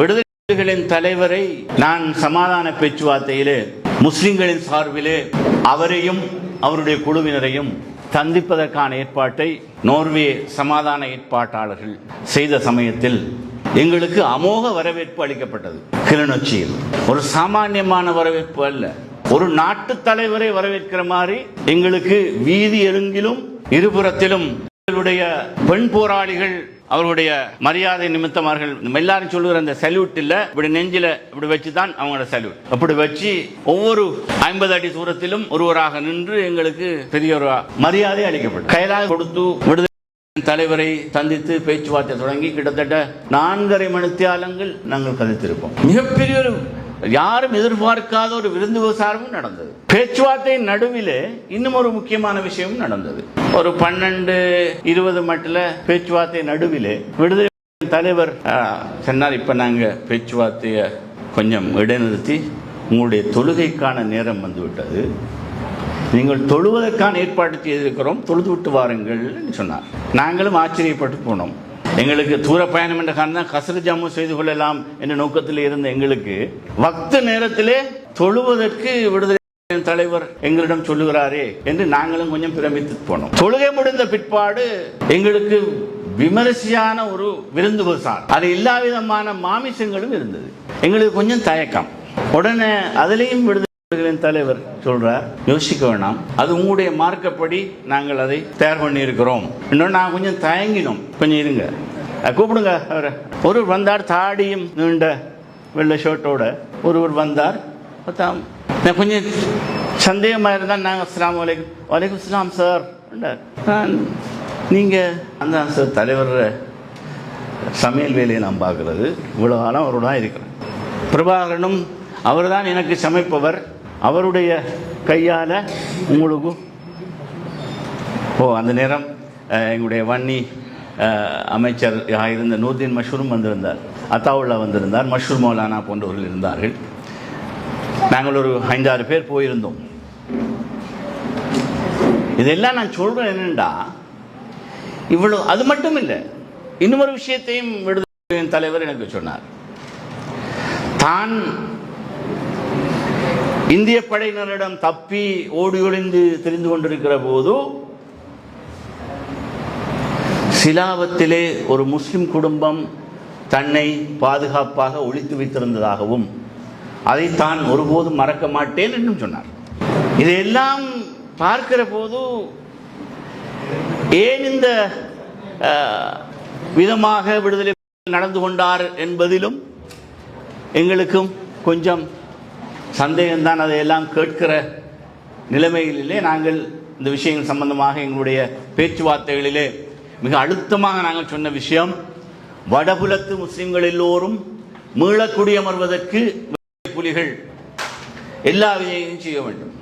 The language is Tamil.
விடுதலைகளின் தலைவரை நான் சமாதான பேச்சுவார்த்தையிலே முஸ்லிம்களின் சார்பிலே அவரையும் அவருடைய குழுவினரையும் சந்திப்பதற்கான ஏற்பாட்டை நோர்வே சமாதான ஏற்பாட்டாளர்கள் செய்த சமயத்தில் எங்களுக்கு அமோக வரவேற்பு அளிக்கப்பட்டது. கிளிநொச்சியில். ஒரு சாமானியமான வரவேற்பு அல்ல. ஒரு நாட்டு தலைவரை வரவேற்கிற மாதிரி எங்களுக்கு வீதி எருங்கிலும் இருபுறத்திலும் எங்களுடைய பெண் போராளிகள் அவர்களுடைய மரியாதை நிமித்தம் அவர்கள் எல்லாரும் சொல்லுகிற அந்த சல்யூட் இல்ல இப்படி நெஞ்சில இப்படி வச்சு தான் அவங்களோட சல்யூட் அப்படி வச்சு ஒவ்வொரு ஐம்பது அடி தூரத்திலும் ஒருவராக நின்று எங்களுக்கு பெரிய ஒரு மரியாதை அளிக்கப்படும். கைதாக கொடுத்து விடுதலை தலைவரை சந்தித்து பேச்சுவார்த்தை தொடங்கி கிட்டத்தட்ட நான்கரை மணித்தியாலங்கள் நாங்கள் கதைத்திருப்போம். மிகப்பெரிய ஒரு யாரும் எதிர்பார்க்காத ஒரு விருந்து விசாரமும் நடந்தது. பேச்சுவார்த்தை நடுவிலே இன்னும் ஒரு முக்கியமான விஷயமும் நடந்தது. ஒரு பன்னெண்டு இருபது மட்டில் பேச்சுவார்த்தை நடுவிலே விடுதலை தலைவர் சொன்னார் இப்போ நாங்கள் பேச்சுவார்த்தையை கொஞ்சம் இடைநிறுத்தி உங்களுடைய தொழுகைக்கான நேரம் வந்துவிட்டது நீங்கள் தொழுவதற்கான ஏற்பாடு செய்திருக்கிறோம் தொழுது விட்டு வாருங்கள் சொன்னார். நாங்களும் ஆச்சரியப்பட்டு போனோம். எங்களுக்கு தூர பயணம் என்ற காரணம் கசரு ஜாமு செய்து கொள்ளலாம் என்ற நோக்கத்தில் இருந்த எங்களுக்கு வக்த நேரத்திலே தொழுவதற்கு விடுதலை தலைவர் எங்களிடம் சொல்லுகிறாரே என்று நாங்களும் கொஞ்சம் பிரமித்து போனோம். தொழுகை முடிந்த பிற்பாடு எங்களுக்கு விமரிசையான ஒரு விருந்து சார் அது எல்லா விதமான மாமிசங்களும் இருந்தது. எங்களுக்கு கொஞ்சம் தயக்கம். உடனே அதுலேயும் விடுதலைகளின் தலைவர் சொல்றார் யோசிக்க வேணாம். அது உங்களுடைய மார்க்கப்படி நாங்கள் அதை தயார் பண்ணி இருக்கிறோம் இன்னும் நான் கொஞ்சம் தயங்கினோம். கொஞ்சம் இருங்க. கூப்பிடுங்க அவரை. ஒருவர் வந்தார் தாடியும் நீண்ட வெள்ளை ஷர்ட்டோட ஒருவர் வந்தார் பார்த்தா நான் கொஞ்சம் சந்தேகமாக இருந்தால் நாங்கள் அஸ்லாம் வலைக்கும் வலைக்கும் இஸ்லாம் சார். நான் நீங்கள் அந்த சார். தலைவர் சமையல் வேலையை நான் பார்க்குறது. இவ்வளோ காலம் அவரோட தான் இருக்கிறேன். பிரபாகரனும் அவர்தான் எனக்கு சமைப்பவர். அவருடைய கையால் உங்களுக்கு ஓ அந்த நேரம் எங்களுடைய வன்னி அமைச்சர் இருந்த நூர்தீன் மஷ்ரூம் வந்திருந்தார். அத்தாவுல்லா வந்திருந்தார். மஷ்ரூம் மௌலானா போன்றவர்கள் இருந்தார்கள். நாங்கள் ஒரு ஐந்தாறு பேர் போயிருந்தோம். இதெல்லாம் நான் சொல்கிறேன் என்னென்னா இவ்வளோ அது மட்டும் இல்லை. இன்னொரு விஷயத்தையும் விடுதலையின் தலைவர் எனக்கு சொன்னார். தான் இந்திய படையினரிடம் தப்பி ஓடி ஒளிந்து தெரிந்து கொண்டிருக்கிற போது சிலாவத்திலே ஒரு முஸ்லிம் குடும்பம் தன்னை பாதுகாப்பாக ஒழித்து வைத்திருந்ததாகவும் அதை தான் ஒருபோதும் மறக்க மாட்டேன் என்றும் சொன்னார். இதையெல்லாம் பார்க்கிற போது ஏன் இந்த விதமாக விடுதலை நடந்து கொண்டார் என்பதிலும் எங்களுக்கும் கொஞ்சம் சந்தேகம்தான். அதையெல்லாம் கேட்கிற நிலைமைகளிலே நாங்கள் இந்த விஷயங்கள் சம்பந்தமாக எங்களுடைய பேச்சுவார்த்தைகளிலே மிக அழுத்தமாக நாங்கள் சொன்ன விஷயம் வடபுலத்து முஸ்லிம்கள் எல்லோரும் மீளக்குடி அமர்வதற்கு புலிகள் எல்லா விதையும் செய்ய வேண்டும்.